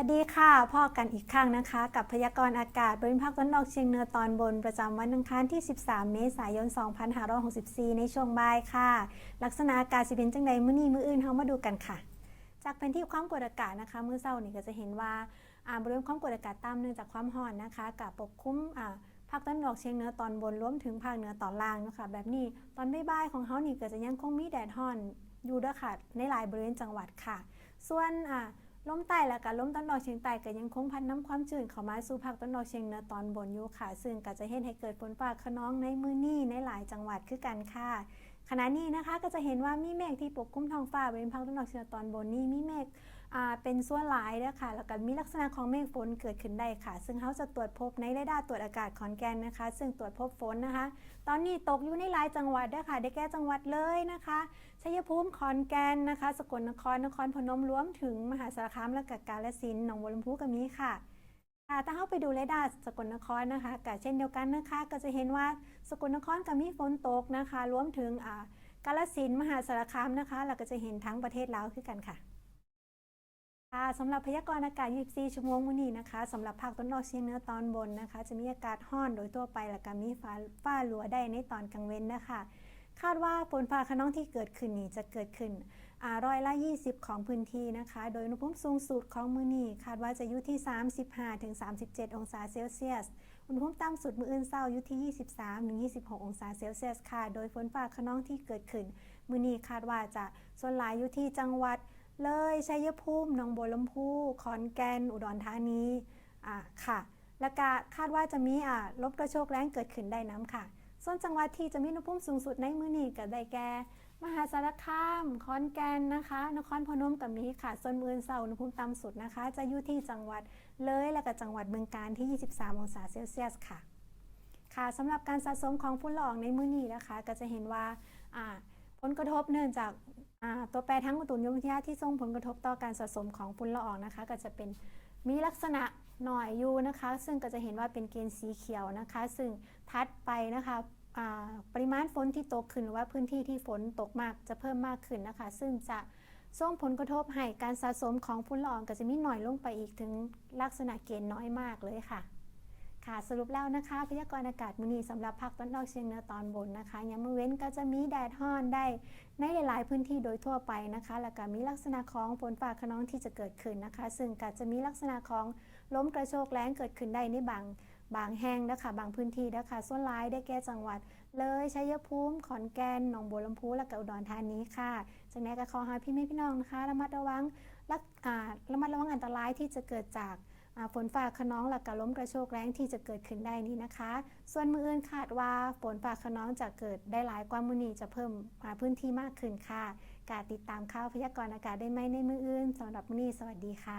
วัสดีค่ะพ่อกันอีกครั้งนะคะ กับพยากรณ์อากาศบริเวณภาคตะวันออกเฉียงเหนือตอนบนประจำวันอังคารที่ 13 เมษายน 2564 ในช่วงบ่ายค่ะ ลักษณะอากาศสิเป็นจังใดมื้อนี้มื้ออื่นเฮามาดูกันค่ะ จากแผนที่ความกดอากาศนะคะมื้อเช้านี่ก็จะเห็นว่าอ่าบริเวณความกดอากาศต่ำเนื่องจากความร้อนนะคะกับปกคลุมอ่าภาคตะวันออกเฉียงเหนือตอนบนรวมถึงภาคเหนือตอนล่างนะคะแบบนี้ตอนบ่ายๆของเฮานี่ก็จะยังคงมีแดดร้อนอยู่ด้อค่ะในหลายบริเวณจังหวัดค่ะ ส่วนอ่า ลมใต้และกับลมตะวันออกเฉียงใต้ก็ยังคงพัดน้ำความชื้นเข้ามาสู่ภาคตะวันออกเฉียงเหนือตอนบนอยู่ค่ะ ซึ่งก็จะเห็นให้เกิดฝนฟ้าขนองในมือนี้ในหลายจังหวัดคือกันค่ะขณะนี้นะคะก็จะเห็นว่ามีเมฆที่ปกคลุมท้องฟ้าบริเวณภาคตะวันออกเฉียงเนอตอนบนนี้มีเมฆ เป็นส่วนหลายนะคะแล้วก็มีลักษณะของเมฆฝนเกิดขึ้นได้ค่ะ ซึ่งเขาจะตรวจพบในเรดาร์ตรวจอากาศขอนแก่นนะคะ ซึ่งตรวจพบฝนนะคะ ตอนนี้ตกอยู่ในหลายจังหวัดด้วยค่ะได้แก่จังหวัดเลยนะคะชัยภูมิขอนแก่นนะคะ สกลนครนครพนมรวมถึงมหาสารคามและกกาฬสินธุ์หนองบัวลำพูก็มีค่ะค่ะถ้าเข้าไปดูเรดาร์สกลนครนะคะก็เช่นเดียวกันนะคะ ก็จะเห็นว่าสกลนครก็มีฝนตกนะคะ รวมถึงกาฬสินธุ์มหาสารคามนะคะ เราก็จะเห็นทั้งประเทศลาวคือกันค่ะ ค่ะสำหรับพยากรณ์อากาศ 24 ชั่วโมงวันนี้นะคะสำหรับภาคตะวันออกเฉียงเหนือตอนบนนะคะ จะมีอากาศร้อนโดยทั่วไปและก็มีฟ้าฟ้าหลัวได้ในตอนกลางเว้นนะคะ คาดว่าฝนฟ้าขนองที่เกิดขึ้นนี้จะเกิดขึ้นร้อยละ 20 ของพื้นที่นะคะ โดยอุณหภูมิสูงสุดของมื้อนี้คาดว่าจะอยู่ที่ 35-37 องศาเซลเซียส อุณหภูมิต่ำสุดมื้ออื่นเช้าอยู่ที่ 23-26 องศาเซลเซียสค่ะ โดยฝนฟ้าขนองที่เกิดขึ้น มื้อนี้คาดว่าจะส่วนหลายอยู่ที่จังหวัด เลยชัยภูมิหนองบัวลำพูขอนแก่นอุดรธานีอ่าค่ะ และก็คาดว่าจะมีอ่าลมกระโชกแรงเกิดขึ้นได้น้ำค่ะ ส่วนจังหวัดที่จะมีอุณหภูมิสูงสุดในมื้อนี้ก็ได้แก่มหาสารคามขอนแก่นนะคะ นครพนมกับมีค่ะส่วนมือเสาอุณหภูมิต่ำสุดนะคะ จะอยู่ที่จังหวัดเลยและก็จังหวัดเมืองกาญที่ 23 องศาเซลเซียสค่ะ ค่ะสำหรับการสะสมของฝุ่นละอองในมื้อนี้นะคะ ก็จะเห็นว่าอ่า ผลกระทบเนื่องจากตัวแปรทั้งอุตุนิยมวิทยาที่ส่งผลกระทบต่อการสะสมของฝุ่นละอองนะคะ ก็จะเป็นมีลักษณะหน่อยอยู่นะคะ ซึ่งก็จะเห็นว่าเป็นเกณฑ์สีเขียวนะคะ ซึ่งทัดไปนะคะปริมาณฝนที่ตกขึ้นหรือว่าพื้นที่ที่ฝนตกมากจะเพิ่มมากขึ้นนะคะ ซึ่งจะส่งผลกระทบให้การสะสมของฝุ่นละอองก็จะมีหน่อยลงไปอีกถึงลักษณะเกณฑ์น้อยมากเลยค่ะ ค่ะสรุปแล้วนะคะพยากรณ์อากาศมื้อนี้สำหรับภาคตะวันออกเฉียงเหนือตอนบนนะคะยามมื้อเว้นก็จะมีแดดร้อนได้ในหลาย ๆ พื้นที่โดยทั่วไปนะคะ แล้วก็มีลักษณะของฝนฟ้าขนองที่จะเกิดขึ้นนะคะ ซึ่งก็จะมีลักษณะของลมกระโชกแรงเกิดขึ้นได้ในบางบางแห่งนะคะบางพื้นที่นะคะส่วนร้ายได้แก่จังหวัด เลยชัยภูมิขอนแก่นหนองบัวลำพูและก็อุดรธานีค่ะจากนั้นก็ขอให้พี่แม่พี่น้องนะคะระมัดระวังรักอ่าระมัดระวังอันตรายที่จะเกิดจาก ฝนฟ้าขนองหลักระล้มกระโชกแรงที่จะเกิดขึ้นได้นี้นะคะ ส่วนมืออื่นคาดว่าฝนฟ้าขนองจะเกิดได้หลายกว่ามือนี้จะเพิ่มมาพื้นที่มากขึ้นค่ะ การติดตามข่าวพยากรณ์อากาศได้ไหมในมืออื่นสำหรับมือนี้สวัสดีค่ะ